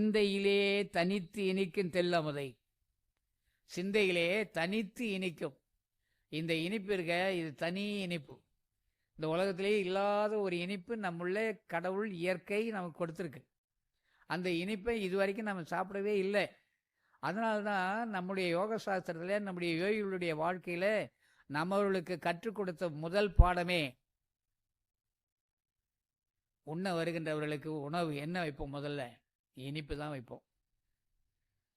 சிந்தையிலே தனித்து இனிக்கும் தெல்லமுதை. சிந்தையிலே தனித்து இனிக்கும். இந்த இனிப்பு இருக்க இது தனி இனிப்பு. இந்த உலகத்திலே இல்லாத ஒரு இனிப்பு நம்முள்ளே கடவுள் இயற்கை நமக்கு கொடுத்துருக்கு. அந்த இனிப்பை இது வரைக்கும் நம்ம சாப்பிடவே இல்லை. அதனால தான் நம்முடைய யோக சாஸ்திரத்தில் நம்முடைய யோகிகளுடைய வாழ்க்கையில் நம்மவர்களுக்கு கற்றுக் கொடுத்த முதல் பாடமே உண்ண வருகின்றவர்களுக்கு உணவு. என்ன வைப்போம் முதல்ல? இனிப்பு தான் வைப்போம்.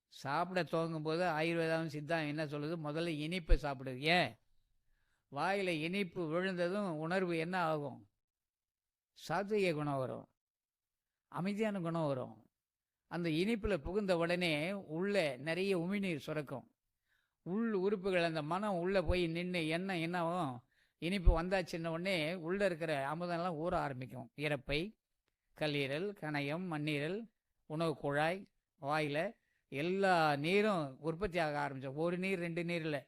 சாப்பிட துவங்கும் போது ஆயுர்வேதம் சித்தம் என்ன சொல்லுது? முதல்ல இனிப்பை சாப்பிடுது ஏன்? வாயில் இனிப்பு விழுந்ததும் உணர்வு என்ன ஆகும்? சாத்விக குணம் வரும். அமைதியான குணம் வரும். அந்த இனிப்பில் புகுந்த உடனே உள்ளே நிறைய உமிநீர் சுரக்கும். உள் உறுப்புகள் அந்த மனம் உள்ளே போய் நின்று என்ன என்னவும் இனிப்பு வந்தாச்சுன்ன உடனே உள்ளே இருக்கிற அமுதம்லாம் ஊற ஆரம்பிக்கும். இறப்பை கல்லீரல் கணையம் மண்ணீரல் உணவு குழாய் வாயில் எல்லா நீரும் உற்பத்தி ஆக ஆரம்பிச்சோம் ஒரு நீர் ரெண்டு நீரில்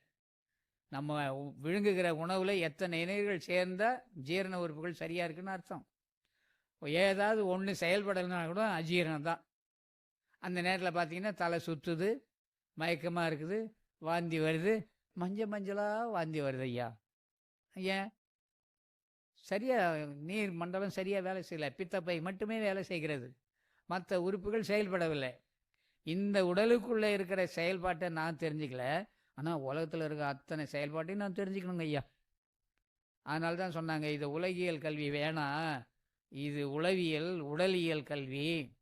நம்ம விழுங்குகிற உணவில் எத்தனை நீர்கள் சேர்ந்தால் ஜீரண உறுப்புகள் சரியாக இருக்குன்னு அர்த்தம். ஏதாவது ஒன்று செயல்படலைன்னா கூட அஜீரணம் தான். அந்த நேரத்தில் பார்த்தீங்கன்னா தலை சுற்றுது மயக்கமாக இருக்குது வாந்தி வருது மஞ்சள் மஞ்சளாக வாந்தி வருது ஐயா. ஏன்? சரியாக நீர் மண்டலம் சரியாக வேலை செய்யலை பித்தப்பை மட்டுமே வேலை செய்கிறது. மற்ற உறுப்புகள் செயல்படவில்லை. இந்த உடலுக்குள்ளே இருக்கிற செயல்பாட்டை நான் தெரிஞ்சுக்கல. ஆனால் உலகத்தில் இருக்க அத்தனை செயல்பாட்டையும் நான் தெரிஞ்சுக்கணுங்க ஐயா. அதனால தான் சொன்னாங்க இது உலகியல் கல்வி வேணாம் இது உளவியல் உடலியல் கல்வி.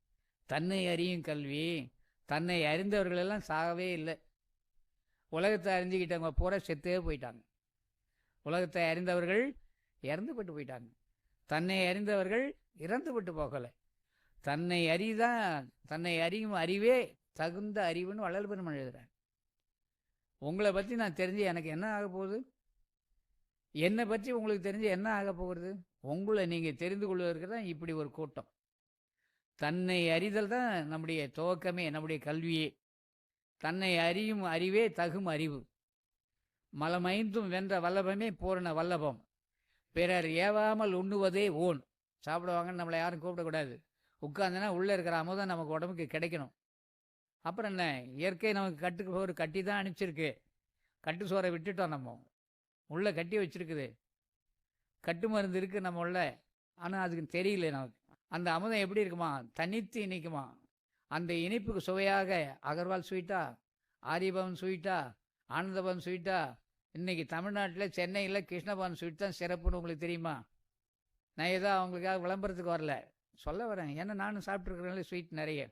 தன்னை அறியும் கல்வி. தன்னை அறிந்தவர்களெல்லாம் சாகவே இல்லை. உலகத்தை அறிஞ்சுக்கிட்டவங்க பூரா செத்தே போயிட்டாங்க. உலகத்தை அறிந்தவர்கள் இறந்துபட்டு போயிட்டாங்க. தன்னை அறிந்தவர்கள் இறந்துபட்டு போகலை. தன்னை அறிதான் தன்னை அறியும் அறிவே தகுந்த அறிவுன்னு வள்ளல் பெருமாள் எழுதுறார். உங்களை பற்றி நான் தெரிஞ்சு எனக்கு என்ன ஆக போகுது? என்னை பற்றி உங்களுக்கு தெரிஞ்சு என்ன ஆக போகிறது? உங்களை நீங்கள் தெரிந்து கொள்வதற்கு தான் இப்படி ஒரு கூட்டம். தன்னை அறிதல் தான் நம்முடைய துவக்கமே நம்முடைய கல்வியே. தன்னை அறியும் அறிவே தகும் அறிவு. மலமைந்தும் வென்ற வல்லபமே பூரண வல்லபம். பிறர் ஏவாமல் உண்ணுவதே ஓன். சாப்பிடுவாங்கன்னு நம்மளை யாரும் கூப்பிடக்கூடாது உட்காந்துனா உள்ளே இருக்கிற அமுதம் நமக்கு உடம்புக்கு கிடைக்கணும். அப்புறம் என்ன? இயற்கை நமக்கு கட்டுக்கு சோறு கட்டி தான் அனுப்பிச்சிருக்கு. கட்டு சோறை விட்டுட்டோம் நம்ம. உள்ளே கட்டி வச்சிருக்குது. கட்டு மருந்து இருக்குது நம்ம உள்ள. ஆனால் அதுக்கு தெரியல நமக்கு. அந்த அமுதம் எப்படி இருக்குமா? தனித்து இனிக்குமா அந்த இனிப்புக்கு சுவையாக அகர்வால் ஸ்வீட்டா? ஆரியபவன் ஸ்வீட்டா? ஆனந்தபவன் ஸ்வீட்டா? இன்றைக்கி தமிழ்நாட்டில் சென்னையில் கிருஷ்ணபவன் ஸ்வீட் தான் சிறப்புன்னு உங்களுக்கு தெரியுமா? நான் ஏதோ அவங்களுக்காக விளம்பரத்துக்கு வரல. சொல்ல வரேன். ஏன்னா நானும் சாப்பிட்ருக்குறேன்ல ஸ்வீட் நிறைய.